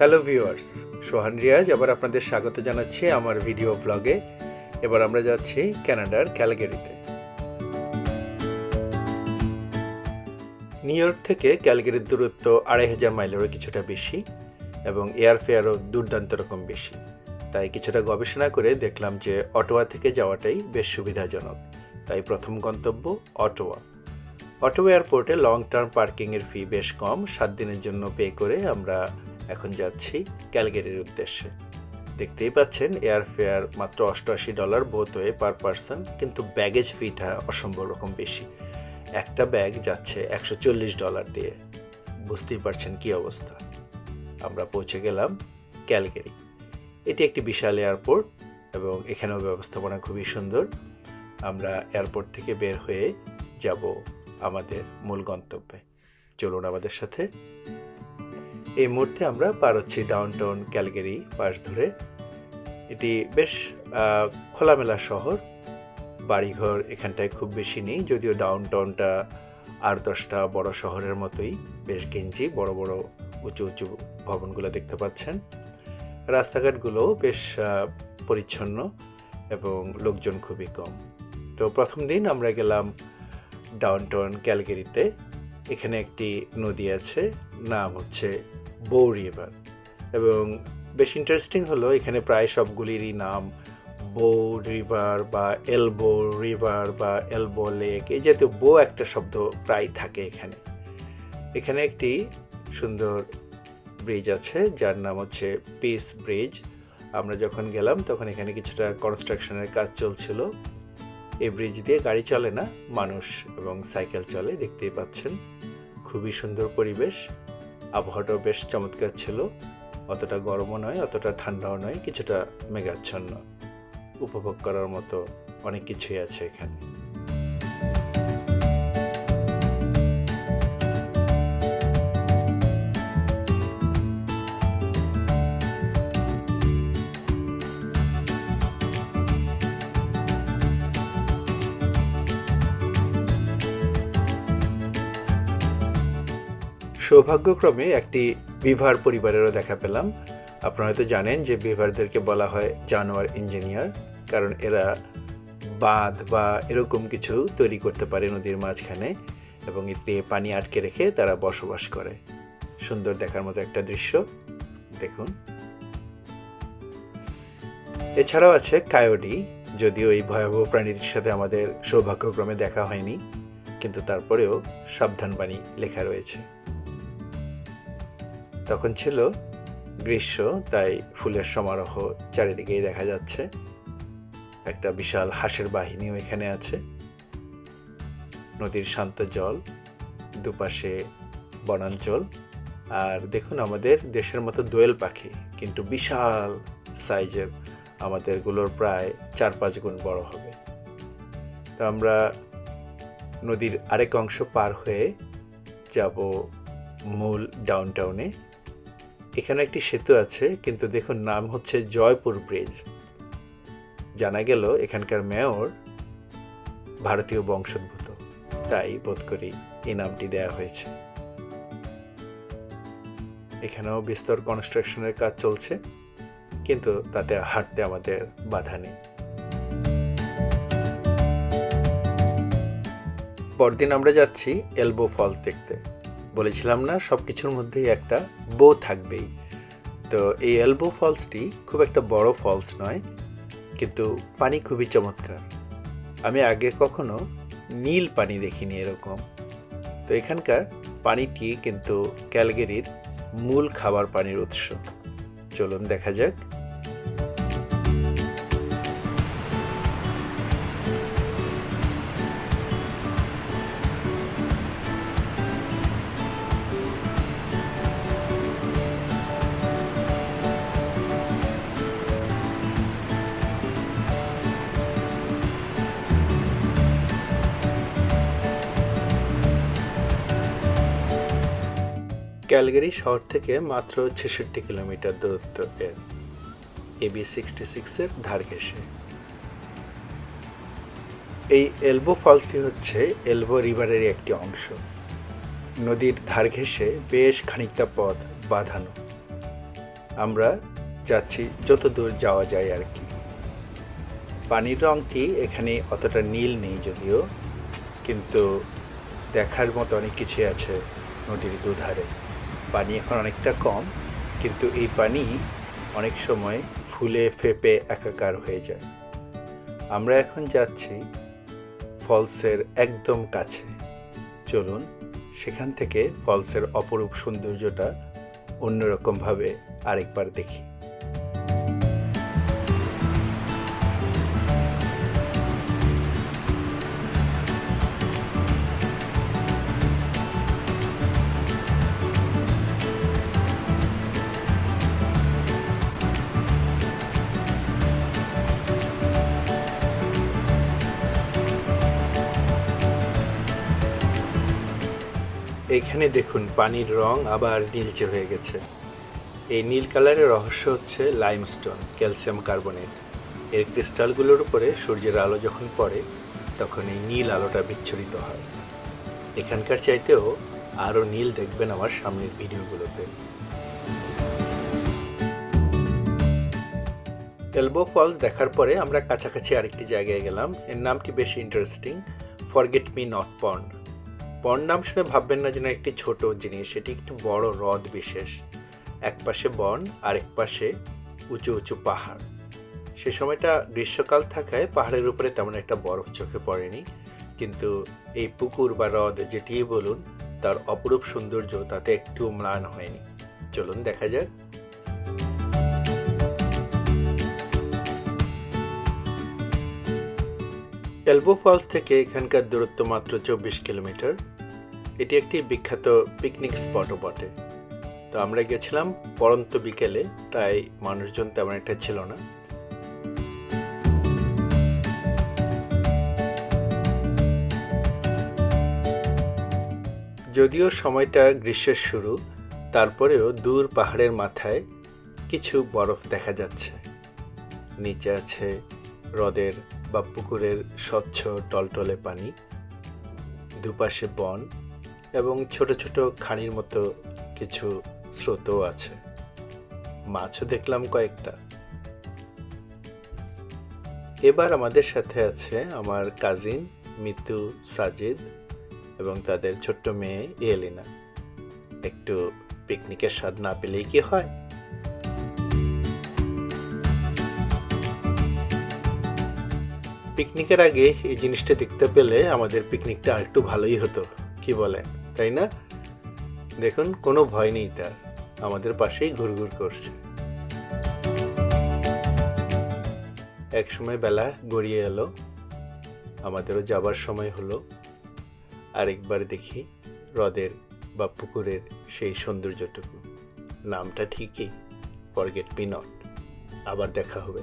Hello viewers সোহান রিয়াজ, আবার আপনাদের স্বাগত জানাচ্ছি আমার ভিডিও ব্লগে। এবার আমরা যাচ্ছি কানাডার ক্যালগেরিতে। নিউ ইয়র্ক থেকে ক্যালগেরির দূরত্ব আড়াই হাজার মাইলেরও কিছুটা বেশি এবং এয়ারফেয়ারও দুর্দান্ত রকম বেশি। তাই কিছুটা গবেষণা করে দেখলাম যে অটোয়া থেকে যাওয়াটাই বেশ সুবিধাজনক। তাই প্রথম গন্তব্য অটোয়া। অটোয়া এয়ারপোর্টে লং টার্ম পার্কিংয়ের ফি বেশ কম, সাত দিনের জন্য পে করে আমরা এখন যাচ্ছি ক্যালগেরির উদ্দেশ্যে। দেখতেই পাচ্ছেন, এয়ারফেয়ার মাত্র অষ্টআশি ডলার বোধ হয়ে পার পার্সন, কিন্তু ব্যাগেজ ফিটা অসম্ভব রকম বেশি। একটা ব্যাগ যাচ্ছে একশো চল্লিশ ডলার দিয়ে। বুঝতেই পারছেন কি অবস্থা। আমরা পৌঁছে গেলাম ক্যালগেরি। এটি একটি বিশাল এয়ারপোর্ট এবং এখানেও ব্যবস্থাপনা খুবই সুন্দর। আমরা এয়ারপোর্ট থেকে বের হয়ে যাব আমাদের মূল গন্তব্যে। চলুন আমাদের সাথে এই মুহূর্তে আমরা পার হচ্ছি ডাউনটাউন ক্যালগেরি পাশ ধরে। এটি বেশ খোলামেলা শহর। বাড়িঘর এখানটায় খুব বেশি নেই, যদিও ডাউন টাউনটা আর দশটা বড় শহরের মতোই। বেশ গেঞ্জি, বড় বড় উঁচু উঁচু ভবনগুলো দেখতে পাচ্ছেন। রাস্তাঘাটগুলো বেশ পরিচ্ছন্ন এবং লোকজন খুবই কম। তো প্রথম দিন আমরা গেলাম ডাউন টাউন ক্যালগেরিতে এখানে একটি নদী আছে, নাম হচ্ছে বৌ রিভার এবং বেশ ইন্টারেস্টিং হলো, এখানে প্রায় সবগুলিরই নাম বৌ রিভার বা এলবো রিভার বা এলবো লেক এই জাতীয় বো একটা শব্দ প্রায় থাকে এখানে। এখানে একটি সুন্দর ব্রিজ আছে, যার নাম হচ্ছে পিস ব্রিজ আমরা যখন গেলাম, তখন এখানে কিছুটা কনস্ট্রাকশনের কাজ চলছিল। এই ব্রিজ দিয়ে গাড়ি চলে না, মানুষ এবং সাইকেল চলে, দেখতেই পাচ্ছেন। খুবই সুন্দর পরিবেশ। আবহাওয়াটাও বেশ চমৎকার ছিল। অতটা গরমও নয়, অতটা ঠান্ডাও নয়, কিছুটা মেঘাচ্ছন্ন। উপভোগ করার মতো অনেক কিছুই আছে এখানে। সৌভাগ্যক্রমে একটি বিভার পরিবারেরও দেখা পেলাম। আপনারা হয়তো জানেন যে বিভারদেরকে বলা হয় জানোয়ার ইঞ্জিনিয়ার, কারণ এরা বাঁধ বা এরকম কিছু তৈরি করতে পারে নদীর মাঝখানে এবং এতে পানি আটকে রেখে তারা বসবাস করে। সুন্দর দেখার মতো একটা দৃশ্য, দেখুন। এছাড়াও আছে কায়োডি, যদিও এই ভয়াবহ প্রাণীটির সাথে আমাদের সৌভাগ্যক্রমে দেখা হয়নি, কিন্তু তারপরেও সাবধানবাণী লেখা রয়েছে। তখন ছিল গ্রীষ্ম, তাই ফুলের সমারোহ চারিদিকেই দেখা যাচ্ছে। একটা বিশাল হাঁসের বাহিনীও এখানে আছে। নদীর শান্ত জল, দুপাশে বনাঞ্চল, আর দেখুন আমাদের দেশের মতো দোয়েল পাখি, কিন্তু বিশাল সাইজের। আমাদেরগুলোর প্রায় চার পাঁচ গুণ বড় হবে। তো আমরা নদীর আরেক অংশ পার হয়ে যাব মূল ডাউনটাউনে এখানে একটি সেতু আছে, কিন্তু দেখুন নাম হচ্ছে জয়পুর ব্রিজ। জানা গেল এখানকার মেয়র ভারতীয় বংশোদ্ভূত, তাই বোধ করি এই নামটি দেয়া হয়েছে। এখানেও বিস্তর কনস্ট্রাকশনের কাজ চলছে, কিন্তু তাতে হাঁটতে আমাদের বাধা নেই। পরদিন আমরা যাচ্ছি এলবো ফলস দেখতে। বলেছিলাম না সব কিছুর মধ্যেই একটা বো থাকবেই। তো এই এলবো ফলসটি খুব একটা বড় ফলস নয়, কিন্তু পানি খুবই চমৎকার। আমি আগে কখনো নীল পানি দেখিনি এরকম। তো এখানকার পানিটি কিন্তু ক্যালগেরির মূল খাবার পানির উৎস। চলুন দেখা যাক। ক্যালগারি শহর থেকে মাত্র ছেষট্টি কিলোমিটার দূরত্ব এর। এবি সিক্সটি সিক্সের ধার ঘেঁষে। এই এলবো ফলসটি হচ্ছে এলবো রিভারেরই একটি অংশ। নদীর ধার ঘেঁষে বেশ খানিকটা পথ বাঁধানো। আমরা যাচ্ছি যত দূর যাওয়া যায় আর কি। পানির রঙটি এখানে অতটা নীল নেই যদিও, কিন্তু দেখার মতো অনেক কিছু আছে নদীর দুধারে। পানি এখন অনেকটা কম, কিন্তু এই পানি অনেক সময় ফুলে, ফেপে, একাকার হয়ে যায়। আমরা এখন যাচ্ছি ফলসের একদম কাছে। চলুন, সেখান থেকে ফলসের অপরূপ সৌন্দর্যটা অন্যরকমভাবে আরেকবার দেখি। এইখানে দেখুন, পানির রং আবার নীলচে হয়ে গেছে। এই নীল কালারের রহস্য হচ্ছে লাইমস্টোন ক্যালসিয়াম কার্বনেট এর ক্রিস্টালগুলোর উপরে সূর্যের আলো যখন পড়ে, তখন এই নীল আলোটা বিচ্ছুরিত হয়। এখানকার চাইতেও আরও নীল দেখবেন আমার সামনের ভিডিওগুলোতে। এলবো ফলস দেখার পরে আমরা কাছাকাছি আরেকটি জায়গায় গেলাম। এর নামটি বেশ interesting forget me not pond pond নাম শুনে ভাববেন না যেন একটি ছোট জিনিস। এটি একটি বড় হ্রদ বিশেষ। এক পাশে বন আর এক পাশে উঁচু উঁচু পাহাড়। সে সময়টা গ্রীষ্মকাল থাকায় পাহাড়ের উপরে তেমন একটা বরফ চোখে পড়েনি। কিন্তু এই পুকুর বা হ্রদ যেটিই বলুন, তার অপরূপ সৌন্দর্য তাতে একটু ম্লান হয়নি। চলুন দেখা যাক। এলবো ফলস থেকে এখানকার দূরত্ব মাত্র চব্বিশ কিলোমিটার। এটি একটি বিখ্যাত পিকনিক স্পটও বটে। তো আমরা গেছিলাম পরন্ত বিকেলে, তাই মানুষজন তেমন একটা ছিল না। যদিও সময়টা গ্রীষ্মের শুরু, তারপরেও দূর পাহাড়ের মাথায় কিছু বরফ দেখা যাচ্ছে। নিচে আছে হ্রদের বা পুকুরের স্বচ্ছ টলটলে পানি, দুপাশে বন এবং ছোট ছোট খাঁড়ির মতো কিছু স্রোতও আছে। মাছও দেখলাম কয়েকটা। এবার আমাদের সাথে আছে আমার কাজিন মিতু সাজিদ এবং তাদের ছোট্ট মেয়ে এলিনা। একটু পিকনিকের স্বাদ না পেলেই কি হয়? পিকনিকের আগে এই জিনিসটা দেখতে পেলে আমাদের পিকনিকটা আরেকটু ভালোই হতো, কি বলে তাই না? দেখুন, কোনো ভয় নেই তার। আমাদের পাশেই ঘুরঘুর করছে। এক সময় বেলা গড়িয়ে এলো। আমাদেরও যাবার সময় হলো। আরেকবার দেখি হ্রদের বা পুকুরের সেই সৌন্দর্যটুকু। নামটা ঠিকই, ফরগেট মি নট। আবার দেখা হবে।